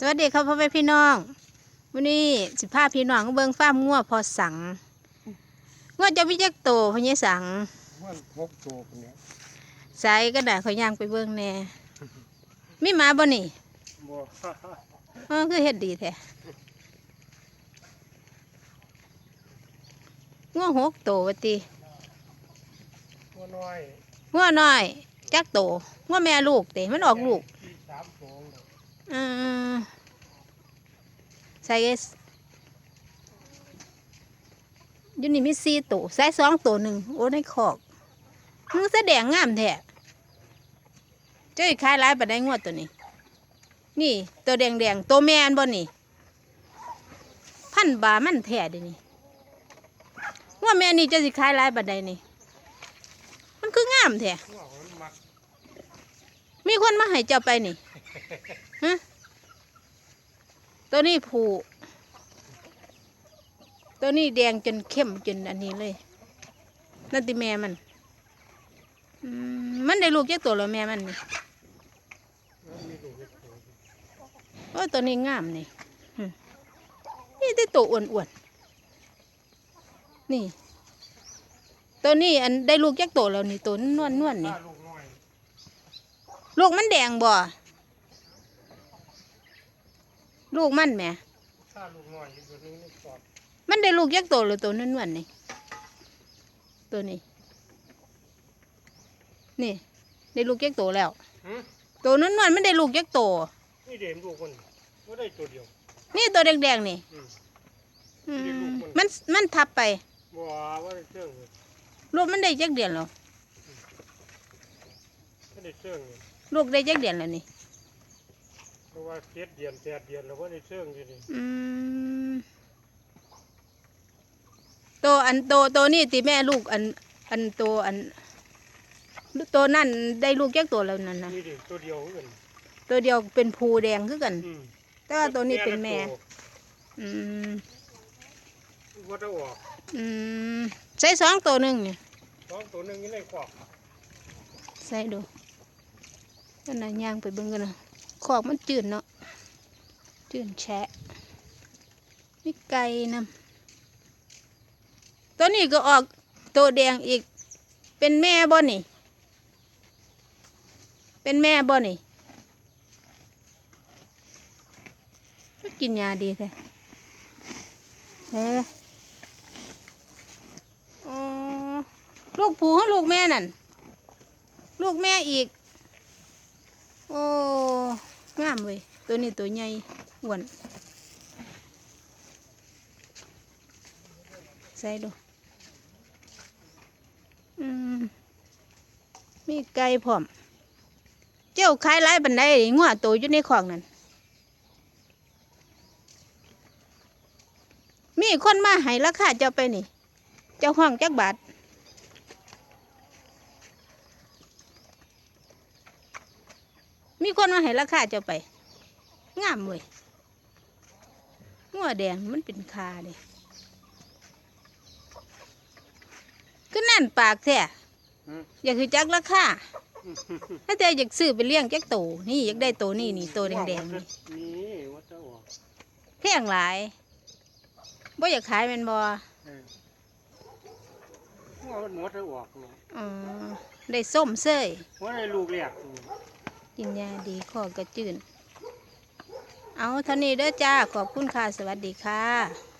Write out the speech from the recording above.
สวัสดีครับพ่อแม่พี่น้องวันนี้สิพาพี่น้องเบิ่งฟาร์มงัวพอสังงัวจะมีจักโตพญสังมันหกตัวคนเนี้ยใส่ก็ได้เขาย่างไปเบิ่งแหน่มีหมาบ่นี่บ่ เออคือเฮ็ดดีแท้งัวหกโตวะติตัวน้อยงัวน้อยจักโตงัวแม่ลูกเตมันออกลูกที่สามตัวเลยอืม ใส่เอสอยู่นี่มีสี่ตัวใส่สองตัวหนึ่งโอ้ในขอกมึงแสดงงามแท้เจ้าอีกขายร้ายปัดได้งวดตัวนี้ นี่ ตัวแดงแดงๆตัวแมนบ่นี่ พันบามันแท้เดินี่งวดแม่นี่เจ้าสิขายร้ายปัดใดนี่ มันคืองามแท้ว่ามันมักมีคนมาให้เจ้าไปนี่ฮะ ตัวนี้ผูตัวนี้แดงจนเข้มจนอันนี้เลย นั่นติแม่มัน มันได้ลูกแค่ตัวแล้วแม่มันนี่มันมีลูกเล็กตัวโอ้ตัวนี้งามนี่นี่ได้ตัวอ้วนๆ นี่ ตัวนี้อันได้ลูกแค่ตัวแล้วนี่ตัวนวลนวลๆนี่ ลูกมันแดงบ่ ลูกมันแหมถ้าลูกน้อยอยู่ตัวนึงนี่ปอดมันได้ลูกยักษ์โตหรือตัวนวลๆนี่ตัวนี้ นี่ ได้ลูกยักษ์โตแล้ว หืมตัวนวลๆมันได้ลูกยักษ์โต นี่เด่นลูกคนว่าได้ตัวเดียว นี่ตัวแดงๆนี่อืม อืมได้ลูกมันมันมันทับไปบ่ว่าได้เชื่องเลยลูกมันได้จักเดือนแล้วไม่ได้เชื่องเลยลูกได้จักเดือนแล้วนี่เพ ราะว่าเจ็ดเดือนแปดเดือนแล้วว่าได้เชื่องอยู่นี่อืมโตอันโตโตนี่ติแม่ลูกอัน อันโตอันโตนั่นได้ลูกยักษ์โตแล้วนั่นนะนี่เด่นตัวเดียวเหมือนกันตัวเดียวเป็นภูแดงคือกัน อืมแต่ว่าตัวนี้เป็นแม่ละอืมตัวว่าจะออกอืมใส่สองตัวหนึ่งเนี่ยสองตัวหนึงนี่ในขอบใส่ดูก็นายย่างไปเบิ่งกันนะข อกมันจืดเนาะจืดแฉะมีไก่นำตัวนี้ก็ออกตัวแดงอีก เป็นแม่บ่นี่ เป็นแม่บ่นี่ก็กินยาดีแท้เฮ้อ๋อลูกผูให้ลูกแม่นั่น ลูกแม่อีก โอ้ งามเว้ยตัวนี้ตัวใหญ่อ้วนใส่ดูอืมมีไก่พร้อม เจ้าขายหลายบันไดงัวโตอยู่ในคอกนั่นมีคนมาให้ราคาเจ้าไปนี่ เจ้าห้องจักบาท มีคนมาให้ราคาเจ้าไป งามเว้ยงัวแดงมันเป็นคาเลยก็นั่นปากแท้อืมอยากคือจักราคาถ้าแต่อยากซื้อไปเลี้ยงจักโตนี่อยากได้โตนี่นี่โตแดงๆนี่นี่ว่าจะออกแพงหลายบ่อยากขายแมันบ่เออว่ามันหมดจะออกเนาะอ๋อได้ส้มเสยว่าได้ลูกเรียก กินยาดีข้อกระจืนเอาเท่านี้เด้อจ้า ขอบคุณค่ะ สวัสดีค่ะ